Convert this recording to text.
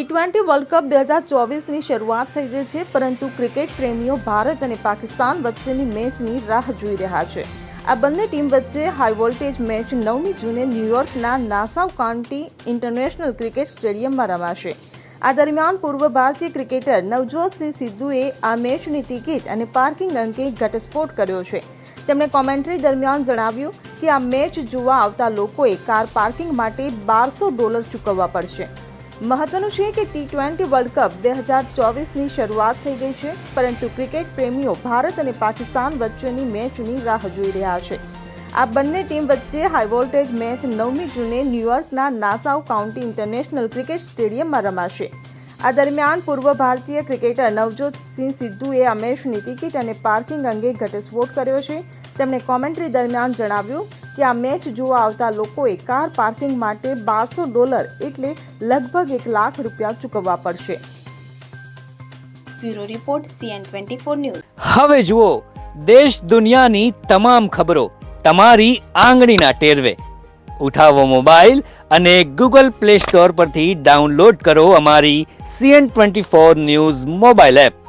T twenty world cup બે હજાર ચોવીસની શરૂઆત થઈ ગઈ છે, પરંતુ ક્રિકેટ પ્રેમીઓ ભારત અને પાકિસ્તાન વચ્ચેની મેચની રાહ જોઈ રહ્યા છે. આ બંને ટીમ વચ્ચે હાઈ વોલ્ટેજ મેચ નવમી જૂને ન્યૂયોર્કના નાસાવ કાઉન્ટી ઇન્ટરનેશનલ ક્રિકેટ સ્ટેડિયમમાં રમાશે. આ દરમિયાન પૂર્વ ભારતીય ક્રિકેટર નવજોતસિંહ સિદ્ધુએ આ મેચની ટિકિટ અને પાર્કિંગ અંગે ઘટસ્ફોટ કર્યો છે. તેમણે કોમેન્ટ્રી દરમિયાન જણાવ્યું કે આ મેચ જોવા આવતા લોકોએ કાર પાર્કિંગ માટે બારસો ડોલર ચૂકવવા પડશે. મહત્વનું છે કે ટી ટ્વેન્ટી વર્લ્ડ કપ બે હજાર ચોવીસની શરૂઆત થઈ ગઈ છે, પરંતુ ક્રિકેટ પ્રેમીઓ ભારત અને પાકિસ્તાન વચ્ચેની મેચની રાહ જોઈ રહ્યા છે. આ બંને ટીમ વચ્ચે હાઈવોલ્ટેજ મેચ નવમી જૂને ન્યૂયોર્કના નાસાવ કાઉન્ટી ઇન્ટરનેશનલ ક્રિકેટ સ્ટેડિયમમાં રમાશે. આ દરમિયાન પૂર્વ ભારતીય ક્રિકેટર નવજોતસિંહ સિદ્ધુએ આ મેચની ટિકિટ અને પાર્કિંગ અંગે ઘટસ્ફોટ કર્યો છે. તેમણે કોમેન્ટ્રી દરમિયાન જણાવ્યું કે આ મેચ જોવા આવતા લોકોએ કાર પાર્કિંગ માટે બારસો ડોલર એટલે લગભગ એક લાખ રૂપિયા ચૂકવવા પડશે. Bureau report CN twenty four news. હવે જુઓ દેશ દુનિયાની તમામ ખબરો તમારી આંગળીના ટેરવે. ઉઠાવો મોબાઈલ અને ગૂગલ પ્લે સ્ટોર પરથી ડાઉનલોડ કરો અમારી CN twenty four news mobile app.